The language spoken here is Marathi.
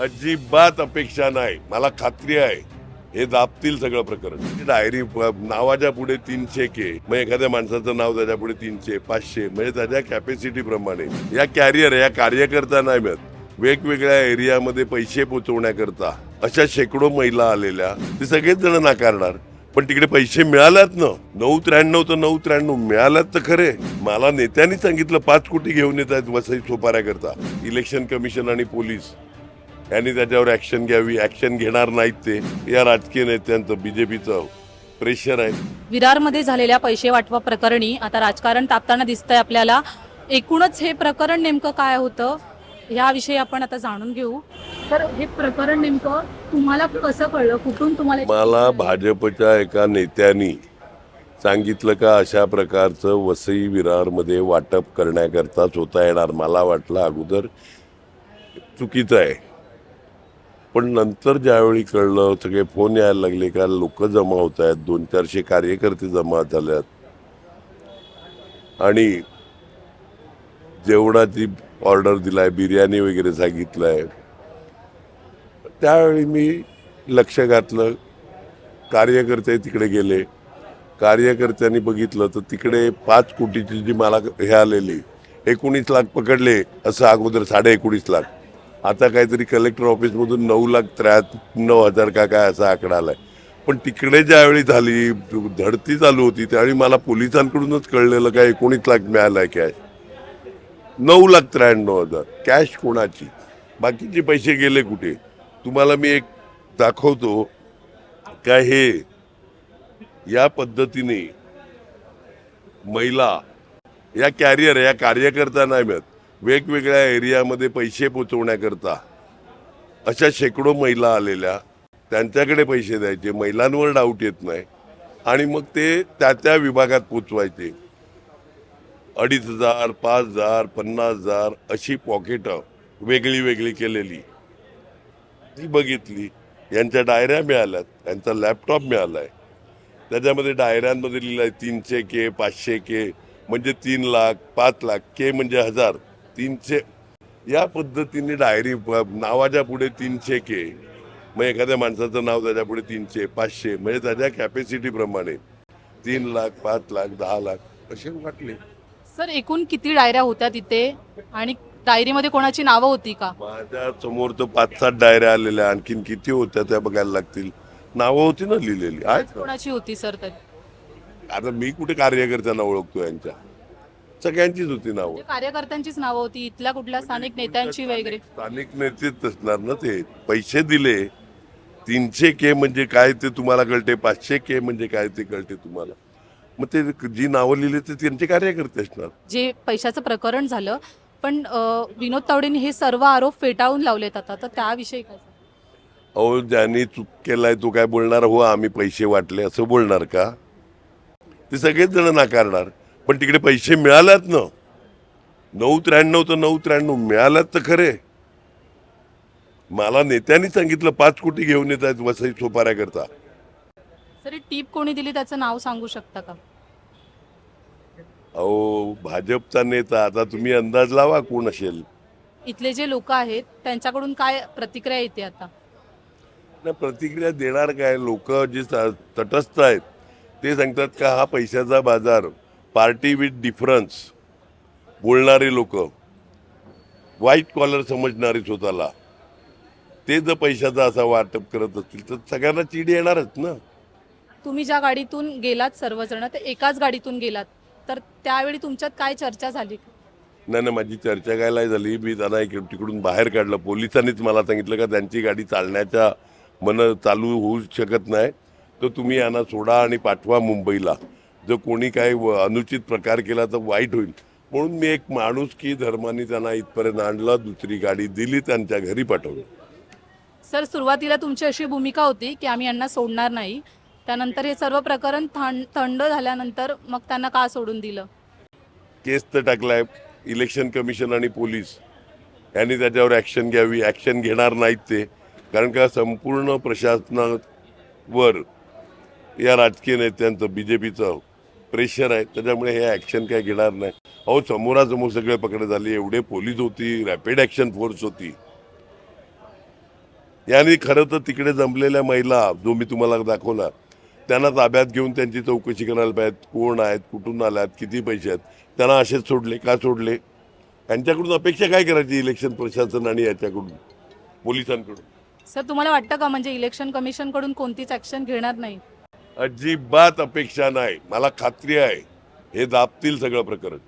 अजिबात अपेक्षा नाही. मला खात्री आहे. हे दाबतील सगळं प्रकरण. डायरी नावाच्या पुढे तीनशे के. मग एखाद्या माणसाचं नाव त्याच्या पुढे तीनशे पाचशे. म्हणजे त्याच्या कॅपॅसिटी प्रमाणे. या कॅरियर या कार्यकर्ता नाही मिळत. वेगवेगळ्या एरियामध्ये पैसे पोचवण्याकरता अशा शेकडो महिला आलेल्या ते सगळेच जण नाकारणार. पण तिकडे पैसे मिळाल्यात ना. नऊ त्र्याण्णव तर नऊ त्र्याण्णव मिळाल्यात तर खरे. मला नेत्यांनी सांगितलं पाच कोटी घेऊन येत आहेत वसई सोपाऱ्याकरता. इलेक्शन कमिशन आणि पोलीस. यांनी त्याच्यावर ऍक्शन घ्यावी ऍक्शन घेणार नाहीत ते. या राजकीय नेत्यांचं बीजेपीचं प्रेशर आहे. विरारमध्ये झालेल्या पैसे वाटवा प्रकरणी आता राजकारण तापताना दिसतंय आपल्याला. एकूणच हे प्रकरण नेमकं काय होतं याविषयी आपण आता जाणून घेऊ. तर हे प्रकरण नेमकं तुम्हाला कसं कळलं? कुठून तुम्हाला मला भाजपच्या एका नेत्यांनी सांगितलं का अशा प्रकारचं वसई विरारमध्ये वाटप करण्याकरताच होता येणार. मला वाटलं अगोदर चुकीचं आहे. पण नंतर ज्यावेळी कळलं सगळे फोन यायला लागले का लोक जमा होत आहेत दोन चारशे कार्यकर्ते जमा झाल्यात. आणि जेवणाची ऑर्डर दिलाय बिर्याणी वगैरे सांगितलंय त्यावेळी मी लक्ष घातलं. कार्यकर्ते तिकडे गेले. कार्यकर्त्यांनी बघितलं तर तिकडे पाच कोटीची जी मला हे आलेली एकोणीस लाख पकडले असं अगोदर साडे एकोणीस लाख. आता काहीतरी कलेक्टर ऑफिसमधून नऊ लाख त्र्याण्णव हजार का काय असा आकडा आलाय. पण तिकडे ज्यावेळी झाली धडती चालू होती त्यावेळी मला पोलिसांकडूनच कळलेलं काय एकोणीस लाख मिळालाय कॅश नऊ लाख त्र्याण्णव हजार. कॅश कोणाची? बाकीचे पैसे गेले कुठे? तुम्हाला मी एक दाखवतो काय हे? या पद्धतीने महिला या कॅरियर या कार्यकर्ता नाही मिळत. वेगवेगळ्या एरियामध्ये पैसे पोचवण्याकरता अशा शेकडो महिला आलेल्या त्यांच्याकडे पैसे द्यायचे महिलांवर डाऊट येत नाही. आणि मग ते त्या त्या विभागात पोचवायचे. अडीच हजार पाच हजार पन्नास हजार अशी पॉकेटं वेगळी वेगळी केलेली. ती बघितली यांच्या डायऱ्या मिळाल्यात यांचा लॅपटॉप मिळाला आहे त्याच्यामध्ये डायऱ्यांमध्ये लिहिलं आहे तीनशे के पाचशे के म्हणजे तीन लाख पाच लाख के म्हणजे हजार. तीनशे या पद्धतीने डायरी नावाच्या पुढे तीनशे के. मग एखाद्या माणसाचं नाव त्याच्या पुढे तीनशे पाचशे. म्हणजे त्याच्या कॅपॅसिटी प्रमाणे तीन लाख पाच लाख दहा लाख असे वाटले. सर एकूण किती डायऱ्या होत्या तिथे? आणि डायरीमध्ये कोणाची नावं होती का? माझ्यासमोर तर पाच सात डायऱ्या आलेल्या. आणखीन किती होत्या त्या बघायला लागतील. नावं होती ना लिहिलेली. आहेत कोणाची होती सर तर? आता मी कुठे कार्यकर्त्यांना ओळखतो यांच्या? सगळ्यांचीच होती नावं. म्हणजे कार्यकर्त्यांचीच नावं होती इथल्या कुठल्या स्थानिक नेत्यांची वगैरे? स्थानिक नेतेच असणार ना ते. पैसे दिले तीनशे के म्हणजे काय ते तुम्हाला कळते पाचशे के म्हणजे काय ते कळते तुम्हाला. मग ते जी नावं लिहिली ते त्यांचे कार्यकर्ते असणार. जे पैशाचं प्रकरण झालं पण विनोद तावडेंनी हे सर्व आरोप फेटाळून लावलेत आता. तर त्याविषयी काय? अहो ज्यांनी चूक केलाय तो काय बोलणार? हो आम्ही पैसे वाटले असं बोलणार का? ते सगळेच जण नाकारणार. पण तिकडे पैसे मिळाल्यात ना. नऊ त्र्याण्णव तर नऊ त्र्याण्णव मिळाल्यात तर खरे. मला नेत्यांनी सांगितलं पाच कोटी घेऊन येत आहेत वसई सोपाऱ्याकरता सर टीप कोणी दिली त्याचं नाव सांगू शकता का? अहो भाजपचा नेता आता तुम्ही अंदाज लावा कोण असेल. इथले जे लोक आहेत त्यांच्याकडून काय प्रतिक्रिया येते आता? ना प्रतिक्रिया देणार काय? लोक जे स- तटस्थ आहेत ते सांगतात का हा पैशाचा बाजार पार्टी विथ डिफरन्स बोलणारे लोक व्हाईट कॉलर समजणारे स्वतःला ते जर पैशाचा असा वाटप करत असतील तर सगळ्यांना चिड येणारच ना. तुम्ही ज्या गाडीतून गेलात सर्वजण ते एकाच गाडीतून गेलात तर त्यावेळी तुमच्यात काय चर्चा झाली? नाही ना माझी चर्चा काय नाही झाली. मी त्यांना एक तिकडून बाहेर काढलं. पोलिसांनीच मला सांगितलं का त्यांची गाडी चालण्याच्या मन चालू होऊ शकत नाही. तर तुम्ही यांना सोडा आणि पाठवा मुंबईला. जर कोणी काही व- अनुचित प्रकार केला तर वाईट होईल. म्हणून मी एक माणूस की धर्माने त्यांना इथपर्यंत आणलं दुसरी गाडी दिली त्यांच्या घरी पाठवलं. सर सुरुवातीला तुमची अशी भूमिका होती की आम्ही यांना सोडणार नाही. त्यानंतर हे सर्व प्रकरण थंड थंड झाल्यानंतर मग त्यांना का सोडून दिलं? केस तर टाकलाय. इलेक्शन कमिशन आणि पोलीस यांनी त्याच्यावर ॲक्शन घ्यावी. ॲक्शन घेणार नाहीत ते. कारण का संपूर्ण प्रशासनावर या राजकीय नेत्यांचं बी जे पीचं प्रेशर आहे. त्याच्यामुळे हे ॲक्शन काय घेणार नाही. अहो समोरासमोर सगळे पकडे झाले. एवढे पोलीस होती रॅपिड ॲक्शन फोर्स होती. याने खरं तर तिकडे जमलेल्या महिला जो मी तुम्हाला दाखवला त्यांना ताब्यात घेऊन त्यांची चौकशी करायला पाहिजे कोण आहेत कुठून आल्यात किती पैसे आहेत त्यांना असेच सोडले का सोडले? यांच्याकडून अपेक्षा काय करायची इलेक्शन प्रशासन आणि याच्याकडून पोलिसांकडून? सर तुम्हाला वाटतं का म्हणजे इलेक्शन कमिशनकडून कोणतीच ऍक्शन घेणार नाही? अजिबात अपेक्षा नाही. मला खात्री आहे. हे दाबतील सगळं प्रकरण.